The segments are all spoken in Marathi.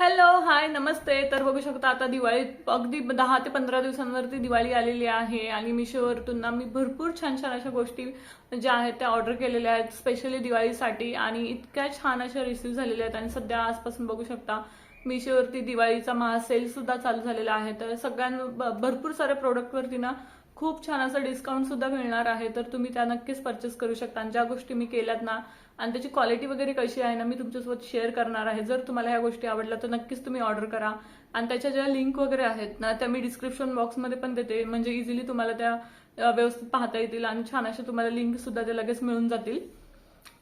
हॅलो हाय नमस्ते. तर बघू शकता आता दिवाळी अगदी दहा ते पंधरा दिवसांवरती दिवाळी आलेली आहे आणि मिशोवरतून ना मी भरपूर छान छान अशा गोष्टी ज्या आहेत त्या ऑर्डर केलेल्या आहेत स्पेशली दिवाळीसाठी. आणि इतक्या छान अशा रिसीव्ह झालेल्या आहेत. आणि सध्या आजपासून बघू शकता मिशोवरती दिवाळीचा महासेल सुद्धा चालू झालेला आहे. तर सगळ्यां भरपूर साऱ्या प्रोडक्टवरती ना खूप छान असं डिस्काउंट सुद्धा मिळणार आहे. तर तुम्ही त्या नक्कीच परचेस करू शकता. आणि ज्या गोष्टी मी केल्यात ना आणि त्याची क्वालिटी वगैरे कशी आहे ना मी तुमच्यासोबत शेअर करणार आहे. जर तुम्हाला ह्या गोष्टी आवडल्या तर नक्कीच तुम्ही ऑर्डर करा. आणि त्याच्या ज्या लिंक वगैरे आहेत ना त्या मी डिस्क्रिप्शन बॉक्समध्ये पण देते. म्हणजे इझिली तुम्हाला त्या व्यवस्थित पाहता येतील आणि छान अशा तुम्हाला लिंक सुद्धा ते लगेच मिळून जातील.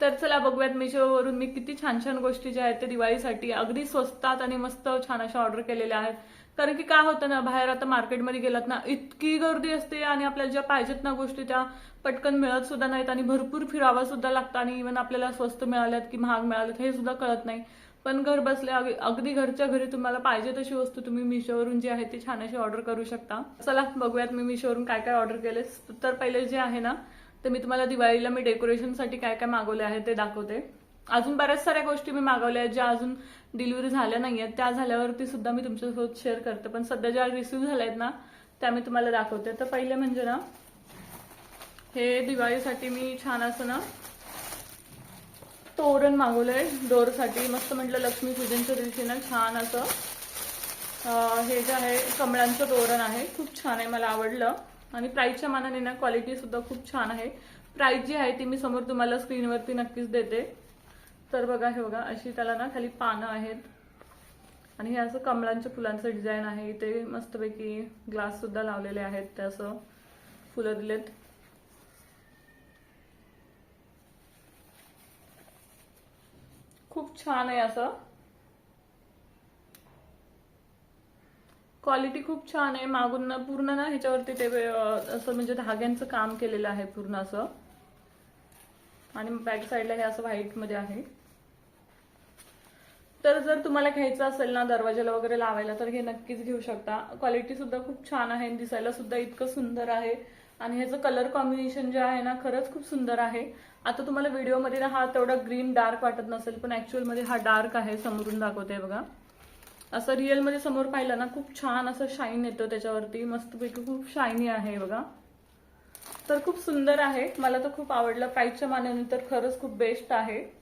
तर चला बघूयात मिशोवरून मी किती छान छान गोष्टी ज्या आहेत त्या दिवाळीसाठी. अगदी स्वस्तात आणि मस्त छान अशा ऑर्डर केलेल्या आहेत. कारण की काय होतं ना बाहेर आता मार्केटमध्ये गेलात ना इतकी गर्दी असते आणि आपल्याला ज्या पाहिजेत ना गोष्टी त्या पटकन मिळत सुद्धा नाहीत आणि भरपूर फिरावं सुद्धा लागतं आणि इव्हन आपल्याला स्वस्त मिळाल्यात की महाग मिळाल्यात हे सुद्धा कळत नाही. पण घर बसल्या अगदी घरच्या घरी तुम्हाला पाहिजे तशी वस्तू तुम्ही मिशोवरून जी आहे ती छान अशी ऑर्डर करू शकता. चला बघूयात मी मिशोवरून काय काय ऑर्डर केले. तर पहिले जे आहे ना तर मी तुम्हाला दिवाळीला मी डेकोरेशनसाठी काय काय मागवले आहे ते दाखवते. अजून बऱ्याच साऱ्या गोष्टी मी मागवल्या आहेत ज्या अजून डिलिव्हरी झाल्या नाही आहेत त्या झाल्यावरती सुद्धा मी तुमच्यासोबत शेअर करते. पण सध्या ज्या रिसिव्ह झाल्या आहेत ना त्या मी तुम्हाला दाखवते. तर पहिले म्हणजे ना हे दिवाळीसाठी मी छान असं ना तोरण मागवलंय डोरसाठी. मस्त म्हटलं लक्ष्मी पूजनच्या दिवशी ना छान असं. हे जे आहे कमळांचं तोरण आहे. खूप छान आहे मला आवडलं. आणि प्राईजच्या मानाने ना क्वालिटी सुद्धा खूप छान आहे. प्राईज जी आहे ती मी समोर तुम्हाला स्क्रीनवरती नक्कीच देते. तर बघा हे बघा अशी त्याला ना खाली पानं आहेत. आणि हे असं कमळांच्या फुलांचं डिझाईन आहे. इथे मस्तपैकी ग्लास सुद्धा लावलेले आहेत ते असं फुलं दिलेत. खूप छान आहे असं. क्वालिटी खूप छान आहे. मागून ना पूर्ण ना ह्याच्यावरती ते असं म्हणजे धाग्यांचं काम केलेलं आहे पूर्ण असं. आणि बॅक साईडला हे असं व्हाईटमध्ये आहे. तर जर तुम्हाला घ्यायचं असेल ना दरवाजाला वगैरे लावायला तर हे नक्कीच घेऊ शकता. क्वालिटी सुद्धा खूप छान आहे आणि दिसायला सुद्धा इतकं सुंदर आहे. आणि ह्याचं कलर कॉम्बिनेशन जे आहे ना खरंच खूप सुंदर आहे. आता तुम्हाला व्हिडिओमध्ये ना हा तेवढा ग्रीन डार्क वाटत नसेल पण ऍक्च्युअलमध्ये हा डार्क आहे समोरून दाखवते बघा. असं रिअलमध्ये समोर पाहिलं ना खूप छान असं शाईन येतं त्याच्यावरती. मस्तपैकी खूप शायनी आहे बघा. तर खूप सुंदर आहे. मला तर खूप आवडलं. प्राईसच्या मानाने तर खरंच खूप बेस्ट आहे.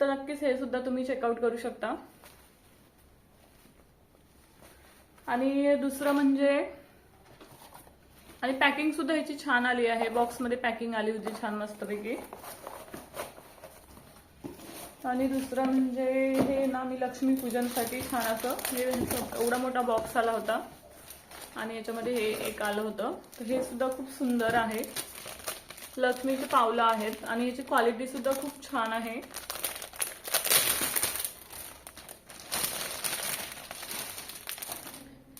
तर नक्कीच हे सुद्धा तुम्ही चेकआउट करू शकता. आणि दुसरं म्हणजे आणि पॅकिंग सुद्धा ह्याची छान आली आहे. बॉक्समध्ये पॅकिंग आली होती छान मस्तपैकी. आणि दुसरं म्हणजे हे ना मी लक्ष्मी पूजनसाठी छान असं हे एवढा मोठा बॉक्स आला होता. आणि याच्यामध्ये हे एक आलं होतं. तर हे सुद्धा खूप सुंदर आहे. लक्ष्मीची पावलं आहेत. आणि याची क्वालिटी सुद्धा खूप छान आहे.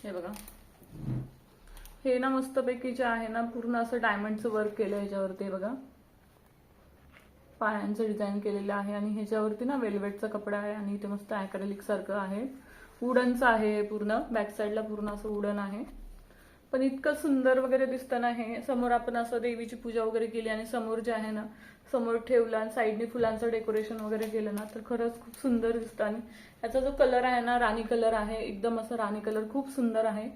हे बघा. हे ना मस्तपैकी जे आहे ना पूर्ण असं डायमंडचं वर्क केलं ह्याच्यावरती बघा. पायांचं डिझाईन केलेलं आहे आणि ह्याच्यावरती ना वेल्वेटचा कपडा आहे आणि इथे मस्त अॅक्रेलिक सारखं आहे. वुडनचं आहे हे पूर्ण बॅक साईडला पूर्ण असं वुडन आहे. पण इतकं सुंदर वगैरे दिसतं ना हे. समोर आपण असं देवीची पूजा वगैरे केली आणि समोर जे आहे ना समोर ठेवलं आणि साईडने फुलांचं डेकोरेशन वगैरे केलं ना तर खरंच खूप सुंदर दिसतं. आणि याचा जो कलर आहे ना राणी कलर आहे. एकदम असं राणी कलर खूप सुंदर आहे.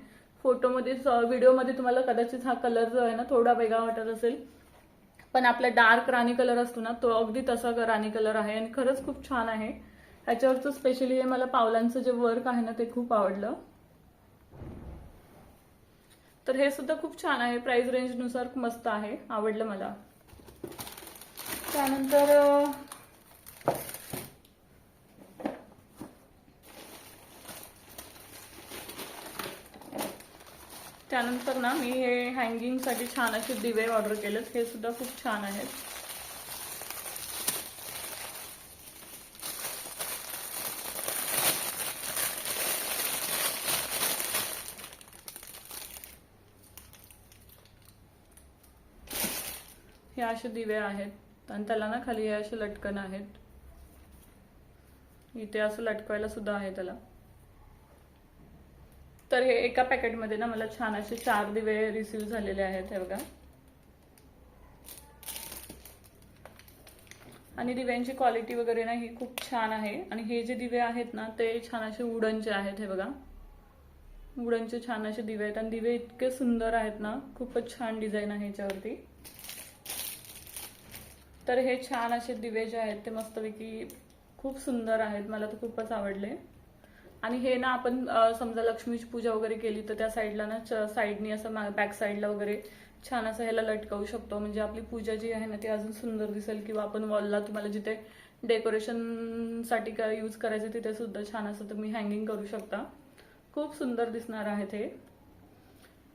फोटोमध्ये व्हिडिओमध्ये तुम्हाला कदाचित हा कलर जो आहे ना थोडा वेगळा वाटत असेल. पण आपला डार्क राणी कलर असतो ना तो अगदी तसा राणी कलर आहे आणि खरंच खूप छान आहे. ह्याच्यावरचं स्पेशली हे मला पावलांचं जे वर्क आहे ना ते खूप आवडलं. तर हे सुद्धा खूप छान आहे. प्राइस रेंजनुसार मस्त आहे. आवडलं मला. त्यानंतर त्यानंतर ना मी हे हँगिंगसाठी छान असे दिवे ऑर्डर केलेत. हे सुद्धा खूप छान आहेत. हे असे दिवे आहेत आणि त्याला ना खाली हे असे लटकन आहेत. इथे असं लटकवायला सुद्धा आहे त्याला. तर हे एका पॅकेटमध्ये ना मला छान असे चार दिवे रिसीव झालेले आहेत हे बघा. आणि दिव्यांची क्वालिटी वगैरे ना ही खूप छान आहे. आणि हे जे दिवे आहेत ना ते छान असे वुडनचे आहेत हे बघा. वुडनचे छान असे दिवे आहेत. आणि दिवे इतके सुंदर आहेत ना खूपच छान डिझाईन आहे याच्यावरती. तर हे छान असे दिवे जे आहेत ते मस्तपैकी खूप सुंदर आहेत मला तर खूपच आवडले. आणि हे ना आपण समजा लक्ष्मीची पूजा वगैरे केली तर त्या साईडला ना साईडनी असं बॅक साईडला वगैरे छान असं ह्याला लटकावू शकतो. म्हणजे आपली पूजा जी आहे ना ती अजून सुंदर दिसेल किंवा आपण वॉलला तुम्हाला जिथे डेकोरेशनसाठी काय यूज करायचं तिथे सुद्धा छान असं तुम्ही हँगिंग करू शकता. खूप सुंदर दिसणार आहेत हे.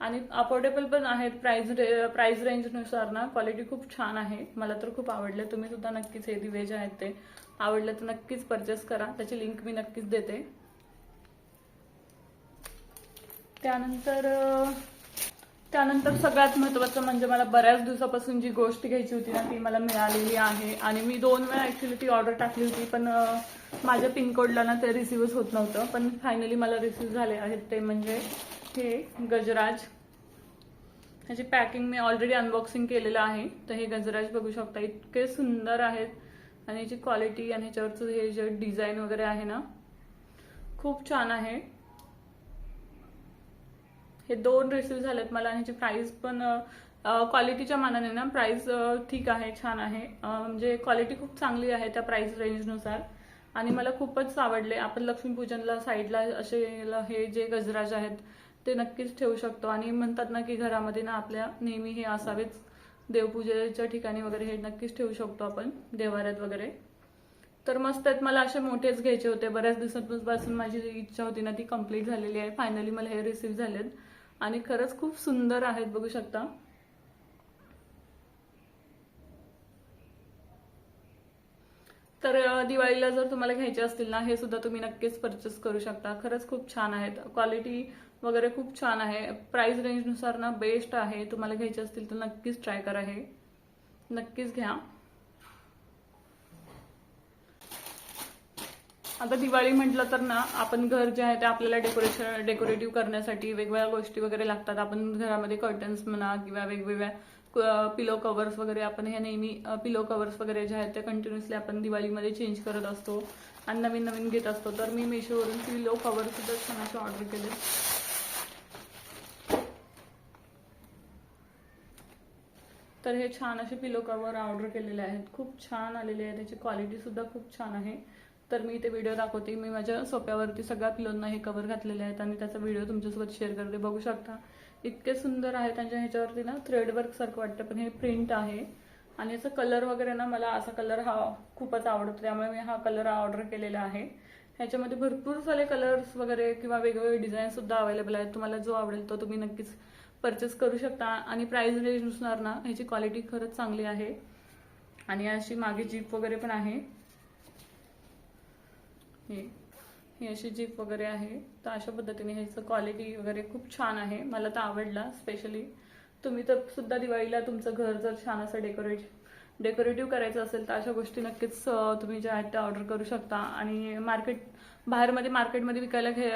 आणि अफोर्डेबल पण आहेत. प्राइस प्राइस रेंजनुसार ना क्वालिटी खूप छान आहे. मला तर खूप आवडले. तुम्ही सुद्धा नक्कीच हे दिवे जे आहेत ते आवडले तर नक्कीच परचेस करा. त्याची लिंक मी नक्कीच देते. त्यानंतर त्यानंतर सगळ्यात महत्वाचं म्हणजे मला बऱ्याच दिवसापासून जी गोष्ट घ्यायची होती ना ती मला मिळालेली आहे. आणि मी दोन वेळा ऍक्च्युली ती ऑर्डर टाकली होती पण माझ्या पिनकोडला ना ते रिसिव्हच होत नव्हतं. पण फायनली मला रिसिव्ह झाले आहेत ते. म्हणजे हे गजराज. ह्याची पॅकिंग मी ऑलरेडी अनबॉक्सिंग केलेलं आहे. तर हे गजराज बघू शकता इतके सुंदर आहेत. आणि याची क्वालिटी आणि ह्याच्यावरचं हे जे डिझाईन वगैरे आहे ना खूप छान आहे. हे दोन रिसिव्ह झालेत मला आणि ह्याची प्राईस पण क्वालिटीच्या मानाने ना प्राईस ठीक आहे छान आहे. म्हणजे क्वालिटी खूप चांगली आहे त्या प्राइस रेंजनुसार आणि मला खूपच आवडले. आपण लक्ष्मीपूजनला साईडला असे हे जे गजराज आहेत ते नक्कीच ठेवू शकतो. आणि म्हणतात ना की घरामध्ये ना आपल्या नेहमी हे असावेच. देवपूजेच्या ठिकाणी वगैरे हे नक्कीच ठेवू शकतो आपण देवाऱ्यात वगैरे. तर मस्त आहेत. मला असे मोठेच घ्यायचे होते. बऱ्याच दिवसांपासून माझी जी इच्छा होती ना ती कंप्लीट झालेली आहे. फायनली मला हे रिसीव्ह झालेत. आणि खरंच खूप सुंदर आहेत बघू शकता. तर दिवाळीला जर तुम्हाला घ्यायचे असतील ना हे सुद्धा तुम्ही नक्कीच परचेस करू शकता. खरंच खूप छान आहेत. क्वालिटी वगैरे खूप छान आहे. प्राइस रेंजनुसार ना बेस्ट आहे. तुम्हाला घ्यायचे असतील तर नक्कीच ट्राय करा हे. नक्कीच घ्या. आता दिवाळी म्हटलं तर ना आपण घर जे आहे ते आपल्याला डेकोरेशन डेकोरेटिव्ह करण्यासाठी वेगवेगळ्या गोष्टी वगैरे लागतात. आपण घरामध्ये कर्टन्स म्हणा किंवा वेगवेगळ्या पिलो कवर्स वगैरे आपण हे नेहमी पिलो कवर्स वगैरे जे आहेत ते कंटिन्युअसली आपण दिवाळीमध्ये चेंज करत असतो. आणि नवीन नवीन घेत असतो. तर मी मेशोवरून पिलो कवर सुद्धा छान असे ऑर्डर केले. तर हे छान असे पिलो कवर ऑर्डर केलेले आहेत. खूप छान आलेले आहे त्याची क्वालिटी सुद्धा खूप छान आहे. तर मी ते व्हिडिओ दाखवते. मी माझ्या सोप्यावरती सगळ्या पिलोंना हे कवर घातलेले आहेत आणि त्याचा व्हिडिओ तुमच्यासोबत शेअर करते. बघू शकता. इतके सुंदर आहेत त्यांच्या ह्याच्यावरती ना थ्रेड सारखं वाटतं पण हे प्रिंट आहे. आणि याचा कलर वगैरे ना मला असा कलर हा खूपच आवडतो. त्यामुळे मी हा कलर ऑर्डर केलेला आहे. ह्याच्यामध्ये भरपूर सारे कलर्स वगैरे किंवा वेगवेगळे डिझाईन सुद्धा अवेलेबल आहेत. तुम्हाला जो आवडेल तो तुम्ही नक्कीच परचेस करू शकता आणि प्राइस रेंजनुसार ना ह्याची क्वालिटी खरंच चांगली आहे. आणि अशी मागे जीप वगैरे पण आहे. हे ही अशी जीप वगैरे आहे. तर अशा पद्धतीने ह्याचं क्वालिटी वगैरे खूप छान आहे. मला तर आवडला स्पेशली तुम्ही तर सुद्धा दिवाळीला तुमचं घर जर छान असं डेकोरेट डेकोरेटिव्ह करायचं असेल तर अशा गोष्टी नक्कीच तुम्ही ज्या आहेत त्या ऑर्डर करू शकता. आणि मार्केट बाहेरमध्ये मार्केटमध्ये विकायला घे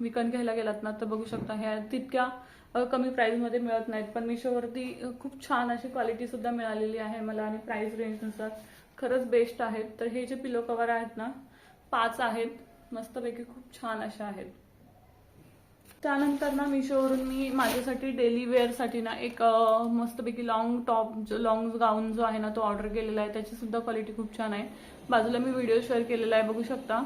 विकत घ्यायला गेलात ना तर बघू शकता ह्या तितक्या कमी प्राईसमध्ये मिळत नाहीत. पण मिशोवरती खूप छान अशी क्वालिटी सुद्धा मिळालेली आहे मला आणि प्राइस रेंजनुसार खरंच बेस्ट आहेत. तर हे जे पिलो कवर आहेत ना पाच आहेत. मस्तपैकी खूप छान अशा आहेत. त्यानंतर ना मिशोवरून मी माझ्यासाठी डेली वेअरसाठी ना एक मस्तपैकी लॉंग टॉप जो लॉंग गाऊन जो आहे ना तो ऑर्डर केलेला आहे. त्याची सुद्धा क्वालिटी खूप छान आहे. बाजूला मी व्हिडिओ शेअर केलेला आहे बघू शकता.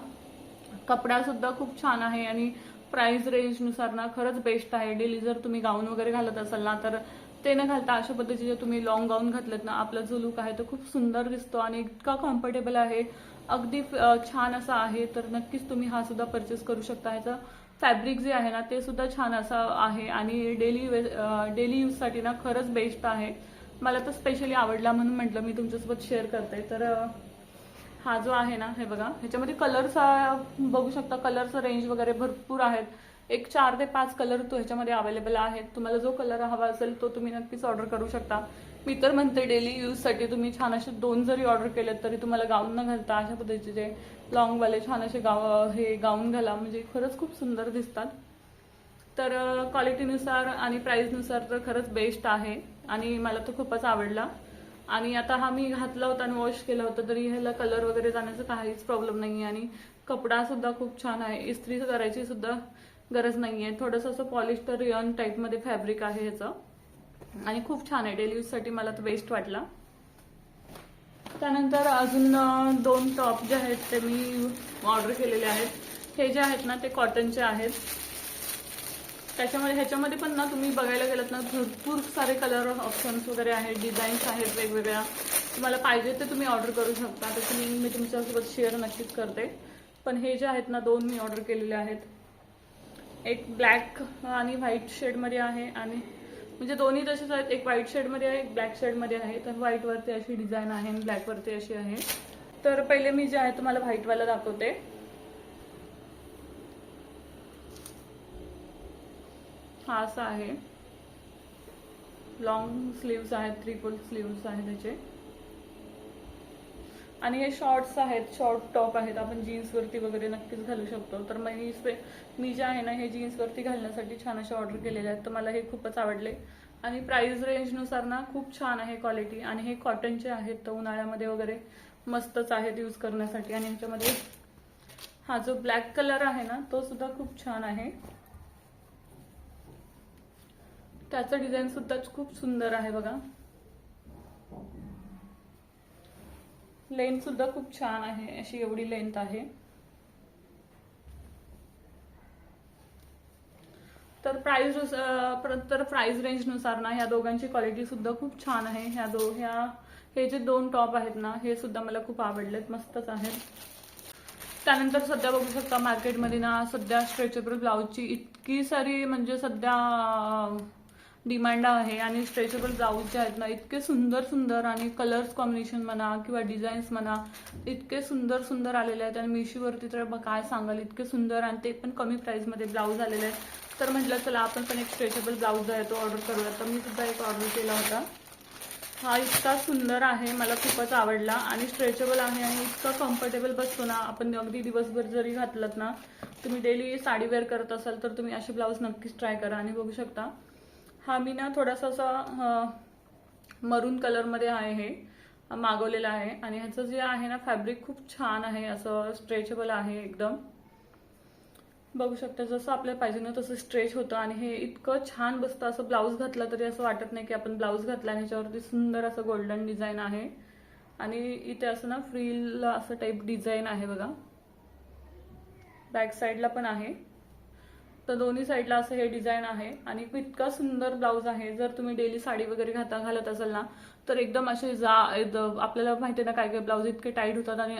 कपडा सुद्धा खूप छान आहे आणि प्राइस रेंजनुसार ना खरंच बेस्ट आहे. डेली जर तुम्ही गाऊन वगैरे घालत असाल ना तर ते न घालता अशा पद्धतीचे तुम्ही लॉंग गाऊन घातलेत ना आपला जो लुक आहे तो खूप सुंदर दिसतो आणि इतका कम्फर्टेबल आहे. अगदी छान असा आहे. तर नक्कीच तुम्ही हा सुद्धा परचेस करू शकता. ह्याचा फॅब्रिक जे आहे ना ते सुद्धा छान असं आहे आणि डेली डेली यूजसाठी ना खरंच बेस्ट आहे. मला तर स्पेशली आवडला म्हणून म्हटलं मी तुमच्यासोबत शेअर करते. तर हा जो आहे ना हे बघा ह्याच्यामध्ये कलर्स बघू शकता कलरचं रेंज वगैरे भरपूर आहेत. एक चार ते पाच कलर तो ह्याच्यामध्ये अवेलेबल आहेत. तुम्हाला जो कलर हवा असेल तो तुम्ही नक्कीच ऑर्डर करू शकता. मी तर म्हणते डेली यूजसाठी तुम्ही छान असे दोन जरी ऑर्डर केलेत तरी तुम्हाला गाऊन न घालता अशा पद्धतीचे लॉंगवाले छान असे गाव हे गाऊन घाला. म्हणजे खरंच खूप सुंदर दिसतात. तर क्वालिटीनुसार आणि प्राईजनुसार तर खरंच बेस्ट आहे. आणि मला तो खूपच आवडला. आणि आता हा मी घातला होता आणि वॉश केला होता तरी ह्याला कलर वगैरे जाण्याचा काहीच प्रॉब्लेम नाही आहे आणि कपडा सुद्धा खूप छान आहे. इस्त्री करायची सुद्धा गरज नाही आहे थोडंसं असं पॉलिस्टर रिअन टाईपमध्ये फॅब्रिक आहे ह्याचं. आणि खूप छान आहे. डेली यूजसाठी मला तर बेस्ट वाटला. त्यानंतर अजून दोन टॉप जे आहेत ते मी ऑर्डर केलेले आहेत. हे जे आहेत ना ते कॉटनचे आहेत. त्याच्यामध्ये ह्याच्यामध्ये पण ना तुम्ही बघायला गेलात ना भरपूर सारे कलर ऑप्शन्स वगैरे आहेत डिझाईन्स आहेत वेगवेगळ्या. तुम्हाला पाहिजे ते तुम्ही ऑर्डर करू शकता. त्याची लिंक मी तुमच्यासोबत शेअर नक्कीच करते. पण हे जे आहेत ना दोन मी ऑर्डर केलेले आहेत. एक ब्लॅक आणि व्हाईट शेडमध्ये आहे आणि म्हणजे दोन्ही तसेच आहेत. एक व्हाईट शेडमध्ये आहे एक ब्लॅक शेडमध्ये आहे. तर व्हाईटवरती अशी डिझाईन आहे आणि ब्लॅकवरती अशी आहे. तर पहिले मी जे आहे तुम्हाला व्हाईटवाला दाखवते. हा असा आहे. लॉंग स्लीव्स आहेत थ्री स्लीव्स आहेत त्याचे आणि हे शॉर्ट्स आहेत शॉर्ट टॉप आहेत. आपण जीन्सवरती वगैरे नक्कीच घालू शकतो. तर मग मी स्पे मी जे आहे ना हे जीन्सवरती घालण्यासाठी छान असे ऑर्डर केलेले आहेत. तर मला हे खूपच आवडले. आणि प्राईस रेंजनुसार ना खूप छान आहे क्वालिटी आणि हे कॉटनचे आहेत तर उन्हाळ्यामध्ये वगैरे मस्तच आहेत यूज करण्यासाठी. आणि ह्याच्यामध्ये हा जो ब्लॅक कलर आहे ना तो सुद्धा खूप छान आहे. त्याचं डिझाईन सुद्धा खूप सुंदर आहे बघा. लेंथ सुद्धा खूप छान आहे अशी एवढी लेंथ आहे. तर प्राइस तर प्राइस रेंजनुसार ना ह्या दोघांची क्वालिटी सुद्धा खूप छान आहे. ह्या दो ह्या हे जे दोन टॉप आहेत ना हे सुद्धा मला खूप आवडलेत मस्तच आहेत. त्यानंतर सध्या बघू शकता मार्केटमध्ये ना सध्या स्ट्रेचेबल ब्लाऊजची इतकी सारी म्हणजे सध्या डिमांड आहे आणि स्ट्रेचेबल ब्लाऊज जे आहेत ना इतके सुंदर सुंदर आणि कलर्स कॉम्बिनेशन म्हणा किंवा डिझाईन्स म्हणा इतके सुंदर सुंदर आलेले आहेत आणि मिशोवरती तर काय सांगाल इतके सुंदर आणि ते पण कमी प्राईसमध्ये ब्लाऊज आलेले आहेत. तर म्हटलं चला आपण पण एक स्ट्रेचेबल ब्लाऊज आहे तो ऑर्डर करूया. तर मी सुद्धा एक ऑर्डर केला होता. हा इतका सुंदर आहे मला खूपच आवडला आणि स्ट्रेचेबल आहे आणि इतका कम्फर्टेबल बसतो ना. आपण अगदी दिवसभर जरी घातलं ना तुम्ही डेली साडी वेअर करत असाल तर तुम्ही असे ब्लाऊज नक्कीच ट्राय करा आणि बघू शकता. हा मी ना थोडासा असा मरून कलरमध्ये आहे हे मागवलेला आहे. आणि ह्याचं जे आहे ना फॅब्रिक खूप छान आहे असं स्ट्रेचेबल आहे एकदम. बघू शकता जसं आपल्याला पाहिजे ना तसं स्ट्रेच होतं. आणि हे इतकं छान बसतं असं ब्लाऊज घातला तरी असं वाटत नाही की आपण ब्लाऊज घातला आणि ह्याच्यावरती सुंदर असं गोल्डन डिझाईन आहे. आणि इथे असं ना फ्रील असं टाईप डिझाईन आहे बघा. बॅक साईडला पण आहे. तर दोन्ही साईडला असं हे डिझाईन आहे. आणि इतका सुंदर ब्लाऊज आहे. जर तुम्ही डेली साडी वगैरे घाता घालत असाल ना तर एकदम असे जा द- आपल्याला माहिती आहे ना काय काय ब्लाऊज इतके टाईट होतात आणि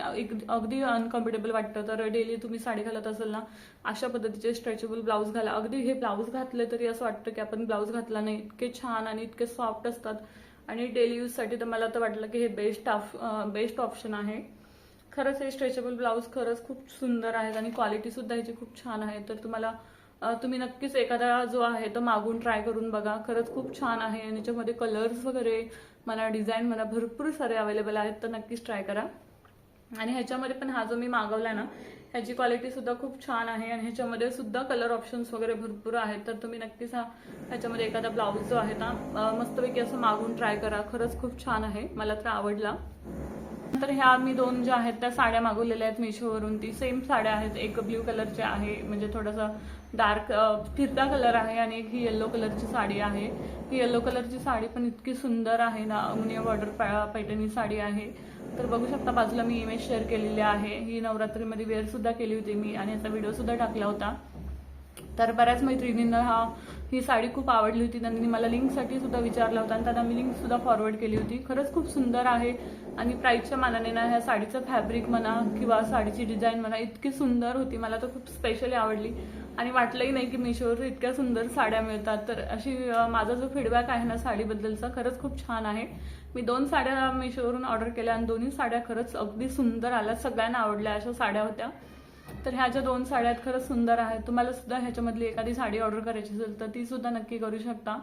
अगदी अनकम्फर्टेबल वाटतं. तर डेली तुम्ही साडी घालत असाल ना अशा पद्धतीचे स्ट्रेचेबल ब्लाऊज घाला. अगदी हे ब्लाऊज घातले तरी असं वाटतं की आपण ब्लाऊज घातला नाही. इतके छान आणि इतके सॉफ्ट असतात. आणि डेली यूजसाठी तर मला तर वाटलं की हे बेस्ट बेस्ट ऑप्शन आहे. खरंच हे स्ट्रेचेबल ब्लाऊज खरंच खूप सुंदर आहेत आणि क्वालिटी सुद्धा ह्याची खूप छान आहे. तर तुम्हाला तुम्ही नक्कीच एखादा जो आहे तो मागून ट्राय करून बघा. खरंच खूप छान आहे आणि याच्यामध्ये कलर्स वगैरे मला डिझाईन मला भरपूर सारे अवेलेबल आहेत तर नक्कीच ट्राय करा. आणि ह्याच्यामध्ये पण हा जो मी मागवला ना ह्याची क्वालिटी सुद्धा खूप छान आहे आणि ह्याच्यामध्ये सुद्धा कलर ऑप्शन्स वगैरे भरपूर आहेत. तर तुम्ही नक्कीच हा ह्याच्यामध्ये एखादा ब्लाऊज जो आहे ना मस्तपैकी असं मागून ट्राय करा. खरंच खूप छान आहे. मला तर आवडला. तर ह्या मी दोन ज्या आहेत त्या साड्या मागवलेल्या आहेत मिशोवरून ती सेम साड्या आहेत. एक ब्ल्यू कलरची आहे म्हणजे थोडासा डार्क फिरता कलर आहे आणि एक ही येल्लो कलरची साडी आहे. ही येल्लो कलरची साडी पण इतकी सुंदर आहे ना मुनिया बॉर्डर पैठणी साडी आहे. तर बघू शकता बाजूला मी इमेज शेअर केलेली आहे. ही नवरात्रीमध्ये वेअर सुद्धा केली होती मी आणि याचा व्हिडिओ सुद्धा टाकला होता. तर बऱ्याच मैत्रिणींना हा ही साडी खूप आवडली होती. त्यांनी मला लिंकसाठी सुद्धा विचारला होता आणि त्यांना मी लिंक सुद्धा फॉरवर्ड केली होती. खरंच खूप सुंदर आहे आणि प्राईसच्या मानाने ना ह्या साडीचं फॅब्रिक म्हणा किंवा साडीची डिझाईन म्हणा इतकी सुंदर होती. मला तर खूप स्पेशली आवडली. आणि वाटलंही नाही की मिशोवर इतक्या सुंदर साड्या मिळतात. तर अशी माझा जो फीडबॅक आहे ना साडीबद्दलचा खरंच खूप छान आहे. मी दोन साड्या मिशोवरून ऑर्डर केल्या आणि दोन्ही साड्या खरंच अगदी सुंदर आल्या. सगळ्यांना आवडल्या अशा साड्या होत्या. तर ह्या ज्या दोन साड्या आहेत खरंच सुंदर आहेत तुम्हाला सुद्धा ह्याच्यामधली एखादी साडी ऑर्डर करायची असेल तर ती सुद्धा नक्की करू शकता.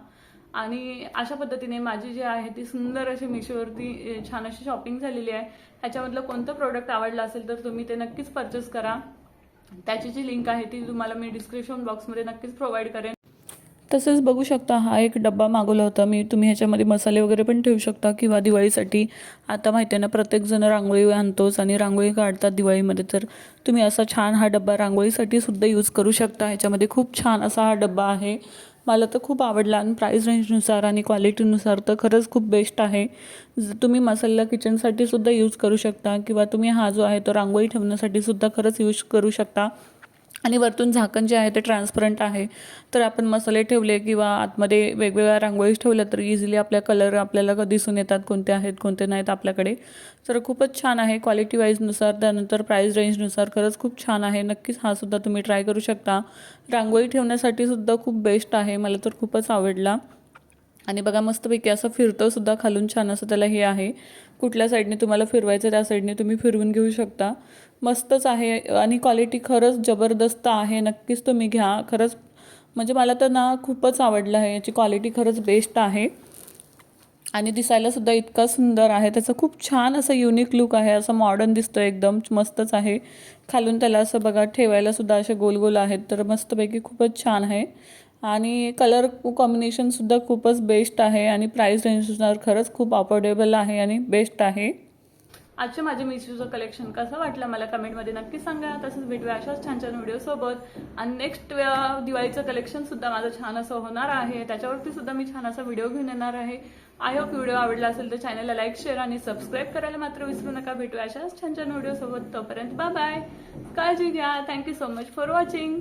आणि अशा पद्धतीने माझी जी आहे ती सुंदर अशी मिशोवरती छान अशी शॉपिंग झालेली आहे. ह्याच्यामधलं कोणतं प्रोडक्ट आवडलं असेल तर तुम्ही ते नक्कीच परचेस करा. त्याची जी लिंक आहे ती तुम्हाला मी डिस्क्रिप्शन बॉक्समध्ये नक्कीच प्रोव्हाइड करेन. तसेच बघू शकता हा एक डब्बा मागवला होता. मी तुम्ही ह्याच्यामध्ये मसाले वगैरे पण ठेवू शकता किंवा दिवाळीसाठी. आता माहिती आहे ना प्रत्येकजण रांगोळी आणतोच आणि रांगोळी काढतात दिवाळीमध्ये. तर तुम्ही असा छान हा डब्बा रांगोळीसाठी सुद्धा यूज करू शकता. ह्याच्यामध्ये खूप छान असा हा डब्बा आहे. मला तर खूप आवडला आणि प्राईस रेंजनुसार आणि क्वालिटीनुसार तर खरंच खूप बेस्ट आहे. ज- तुम्ही मसाला किचनसाठी सुद्धा यूज करू शकता किंवा तुम्ही हा जो आहे तो रांगोळी ठेवण्यासाठी सुद्धा खरंच यूज करू शकता. आणि वरतून झाकण जे आहे ते ट्रान्सपरंट आहे. तर आपण मसाले ठेवले किंवा आतमध्ये वेगवेगळ्या रांगोळी ठेवल्या तर इझिली आपल्या कलर आपल्याला कधी दिसून येतात कोणते आहेत कोणते नाहीत आपल्याकडे. तर खूपच छान आहे क्वालिटी वाईजनुसार त्यानंतर प्राईस रेंजनुसार खरंच खूप छान आहे. नक्कीच हा सुद्धा तुम्ही ट्राय करू शकता. रांगोळी ठेवण्यासाठी सुद्धा खूप बेस्ट आहे मला तर खूपच आवडला. आणि बघा मस्तपैकी असं फिरतं सुद्धा खालून छान असं त्याला हे आहे. कुठल्या साईडने तुम्हाला फिरवायचं त्या साईडने तुम्ही फिरवून घेऊ शकता. मस्तच आहे आणि क्वालिटी खरंच जबरदस्त आहे. नक्कीच तुम्ही घ्या. खरंच म्हणजे मला तर ना खूपच आवडलं आहे. याची क्वालिटी खरंच बेस्ट आहे. आणि दिसायला सुद्धा इतका सुंदर आहे. त्याचं खूप छान असं युनिक लुक आहे. असं मॉडर्न दिसतं एकदम. मस्तच आहे. खालून त्याला असं बघा ठेवायला सुद्धा असे गोल गोल आहेत. तर मस्तपैकी खूपच छान आहे. आणि कलर कॉम्बिनेशनसुद्धा खूपच बेस्ट आहे. आणि प्राईस रेंजनुसार खरंच खूप अफोर्डेबल आहे आणि बेस्ट आहे. आजचे माझे मिशूचं कलेक्शन कसं वाटलं मला कमेंटमध्ये नक्की सांगा. तसंच भेटूया अशाच छान छान व्हिडिओसोबत आणि नेक्स्ट दिवाळीचं कलेक्शन सुद्धा माझं छान असं होणार आहे. त्याच्यावरती सुद्धा मी छान असा व्हिडिओ घेऊन येणार आहे. आय होप व्हिडिओ आवडला असेल तर चॅनलला लाईक शेअर आणि सबस्क्राईब करायला मात्र विसरू नका. भेटूया अशाच छान छान व्हिडिओसोबत तोपर्यंत बाय बाय काळजी घ्या. Thank you so much for watching